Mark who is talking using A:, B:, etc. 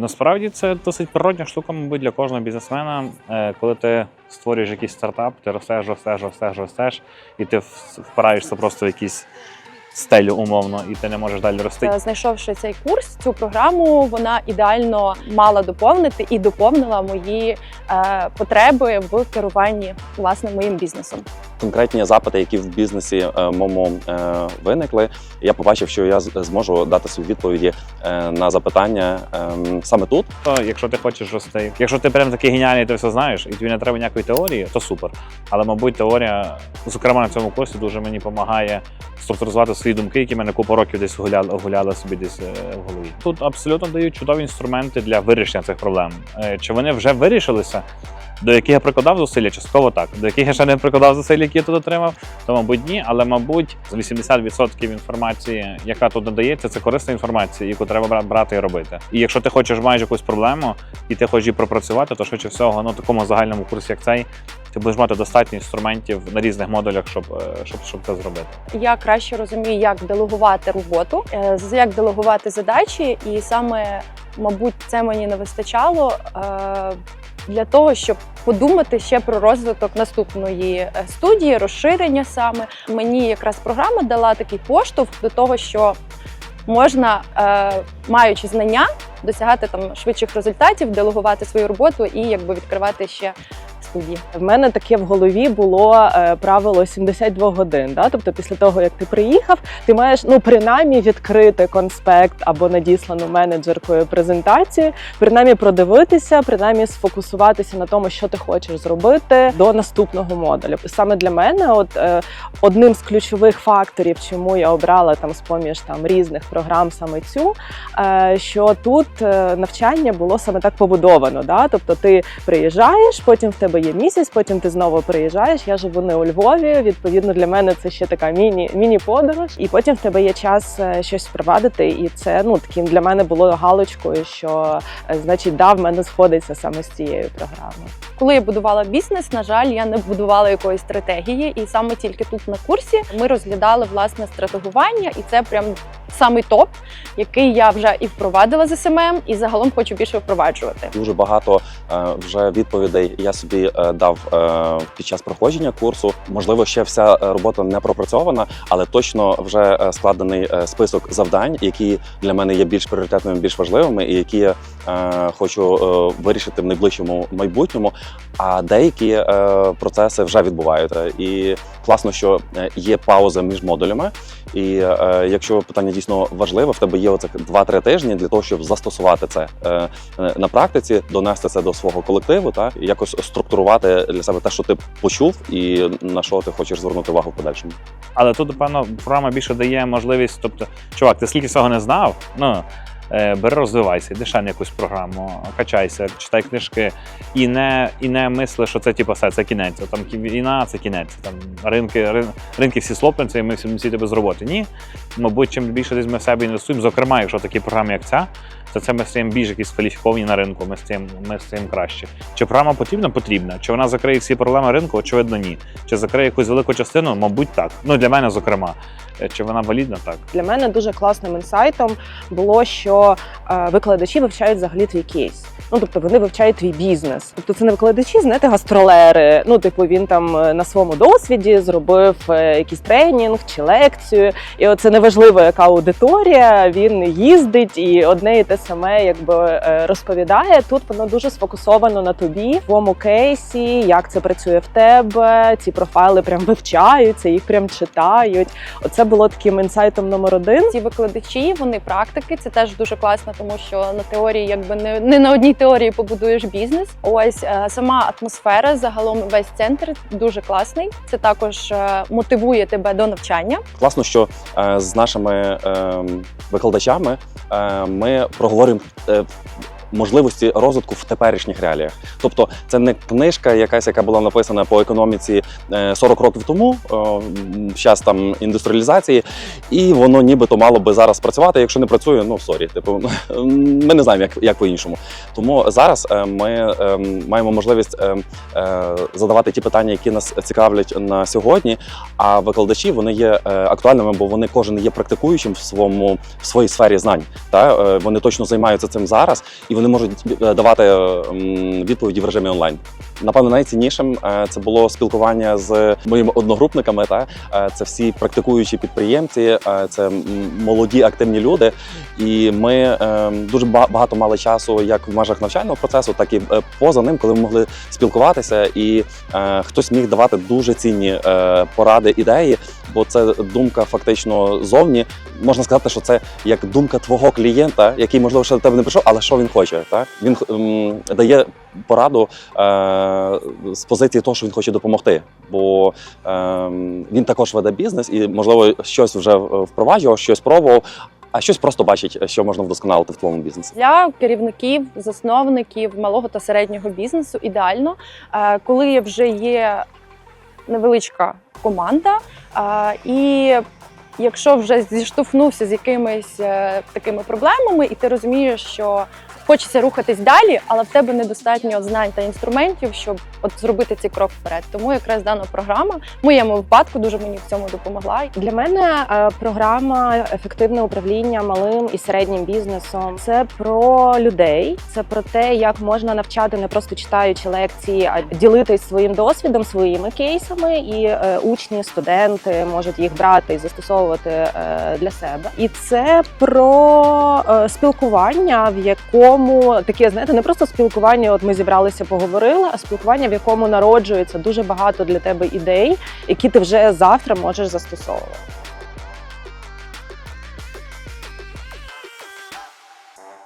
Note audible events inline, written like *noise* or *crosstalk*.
A: Насправді це досить природня штука, мабуть, для кожного бізнесмена. Е, Коли ти створюєш якийсь стартап, ти ростеш, ростеш, ростеш, ростеш, і ти впираєшся просто в якийсь стелю умовно, і ти не можеш далі рости.
B: Е, Знайшовши цей курс, цю програму, вона ідеально мала доповнити і доповнила мої е, потреби в керуванні власне моїм бізнесом.
C: Конкретні запити, які в бізнесі е, моєму е, виникли, я побачив, що я зможу дати собі відповіді е, на запитання ем, саме тут.
A: Якщо ти хочеш рости, якщо ти прям такий геніальний, ти все знаєш, і тобі не треба ніякої теорії, то супер. Але мабуть, теорія, зокрема на цьому курсі, дуже мені допомагає структуризувати свої думки, які мене купу років десь гуляли, гуляли собі десь в голові. Тут абсолютно дають чудові інструменти для вирішення цих проблем. Чи вони вже вирішилися? До яких я прикладав зусилля, частково так. До яких я ще не прикладав зусилля, які я тут отримав, то мабуть ні. Але мабуть, з 80% інформації, яка тут надається, це корисна інформація, яку треба бра- брати і робити. І якщо ти хочеш маєш якусь проблему, і ти хочеш її пропрацювати, то швидше всього, ну такому загальному курсі, як цей, ти будеш мати достатньо інструментів на різних модулях, щоб, е, щоб, щоб це зробити.
B: Я краще розумію, як делегувати роботу, е, як делегувати задачі, і саме, мабуть, це мені не вистачало е, для того, щоб подумати ще про розвиток наступної студії, розширення саме. Мені якраз програма дала такий поштовх до того, що можна, маючи знання, досягати там швидших результатів, делегувати свою роботу і якби відкривати ще студії.
D: В мене таке в голові було е, правило 72 годин. Да? Тобто, після того як ти приїхав, ти маєш ну принаймні відкрити конспект або надіслану менеджеркою презентацію, принаймні продивитися, принаймні сфокусуватися на тому, що ти хочеш зробити до наступного модулю. Саме для мене, от е, одним з ключових факторів, чому я обрала там з поміж там різних програм саме цю, е, що тут навчання було саме так побудовано. Да? Тобто ти приїжджаєш, потім в тебе є місяць, потім ти знову приїжджаєш. Я живу не у Львові. Відповідно, для мене це ще така міні міні-подорож. І потім в тебе є час е, щось впровадити. І це ну таким для мене було галочкою, що е, значить да, в мене сходиться саме з цією програмою.
B: Коли я будувала бізнес, на жаль, я не будувала якоїсь стратегії, і саме тільки тут на курсі ми розглядали власне стратегування, і це прям самий топ, який я вже і впровадила з СММ, і загалом хочу більше впроваджувати.
C: Дуже багато е, вже відповідей я собі е, дав е, під час проходження курсу. Можливо, ще вся робота не пропрацьована, але точно вже складений список завдань, які для мене є більш пріоритетними, більш важливими, і які я хочу е, вирішити в найближчому майбутньому. А деякі е, процеси вже відбуваються. І класно, що е, є пауза між модулями. І е, якщо питання дійсно важливе, в тебе є оцих 2-3 тижні для того, щоб застосувати це е, е, на практиці, донести це до свого колективу, та якось структурувати для себе те, що ти почув, і на що ти хочеш звернути увагу в подальшому.
A: Але тут, напевно, програма більше дає можливість. Тобто, чувак, ти скільки цього не знав? Ну е, бери, розвивайся, ще на якусь програму, качайся, читай книжки і не, і не мисли, що це типу, все, це кінець. Там війна, це кінець. Там ринки, рин, ринки всі слопнуться, і ми всі всі без роботи. Ні. Мабуть, чим більше десь ми в себе інвестуємо, зокрема, якщо такі програми, як ця, то це ми стаємо більш якісь кваліфіковані на ринку, ми стаємо, ми стаємо краще. Чи програма потрібна? Потрібна. Чи вона закриє всі проблеми ринку? Очевидно, ні. Чи закриє якусь велику частину? Мабуть, так. Ну для мене, зокрема. Е, Чи вона валідна? Так.
D: Для мене дуже класним інсайтом було, що е, викладачі вивчають взагалі твій кейс. Ну тобто вони вивчають твій бізнес. Тобто це не викладачі, знаєте, гастролери. Ну, типу, він там е, на своєму досвіді зробив якийсь тренінг чи лекцію, і оце неважливо, яка аудиторія. Він їздить і одне і те саме, якби е, розповідає. Тут воно дуже сфокусовано на тобі, в твоєму кейсі, як це працює в тебе. Ці профайли прям вивчаються, їх прям читають. Оце було таким інсайтом номер один.
B: Ці викладачі, вони практики. Це теж дуже класно, тому що на теорії, якби не, не на одній теорії побудуєш бізнес. Ось е, сама атмосфера, загалом весь центр дуже класний. Це також е, мотивує тебе до навчання.
C: Класно, що з нашими е, викладачами ми проговорюємо. Е, Можливості розвитку в теперішніх реаліях, тобто це не книжка, якась, яка була написана по економіці е, 40 років тому, зараз там індустріалізації, і воно нібито мало би зараз працювати. Якщо не працює, ну сорі, типу *laughs* ми не знаємо, як, як по-іншому. Тому зараз е, ми е, маємо можливість е, е, задавати ті питання, які нас цікавлять на сьогодні. А викладачі вони є е, актуальними, бо вони кожен є практикуючим в своєму в своїй сфері знань. Та е, вони точно займаються цим зараз, і вони вони можуть е, давати відповіді в режимі онлайн. Напевно, найціннішим е, це було спілкування з моїми одногрупниками. Та Е, це всі практикуючі підприємці, е, це молоді активні люди. І ми е, дуже ба- багато мали часу як в межах навчального процесу, так і е, поза ним, коли ми могли спілкуватися, і е, хтось міг давати дуже цінні е, поради, ідеї, бо це думка фактично зовні. Можна сказати, що це як думка твого клієнта, який можливо ще до тебе не прийшов, але що він хоче. Так він м, дає пораду е, з позиції того, що він хоче допомогти. Бо е, він також веде бізнес і, можливо, щось вже впроваджував, щось пробував, а щось просто бачить, що можна вдосконалити в твоєму бізнесі.
B: Для керівників, засновників малого та середнього бізнесу ідеально, е, коли вже є невеличка команда, е, і якщо вже зіштовхнувся з якимись е, такими проблемами, і ти розумієш, що хочеться рухатись далі, але в тебе недостатньо знань та інструментів, щоб от зробити цей крок вперед. Тому якраз дана програма в моєму випадку дуже мені в цьому допомогла.
D: Для мене е, програма ефективне управління малим і середнім бізнесом це про людей, це про те, як можна навчати не просто читаючи лекції, а ділитись своїм досвідом, своїми кейсами, і е, учні, студенти можуть їх брати і застосовувати е, для себе. І це про спілкування, в якому таке, знаєте, не просто спілкування. От ми зібралися, поговорили, а спілкування, в якому народжується дуже багато для тебе ідей, які ти вже завтра можеш застосовувати.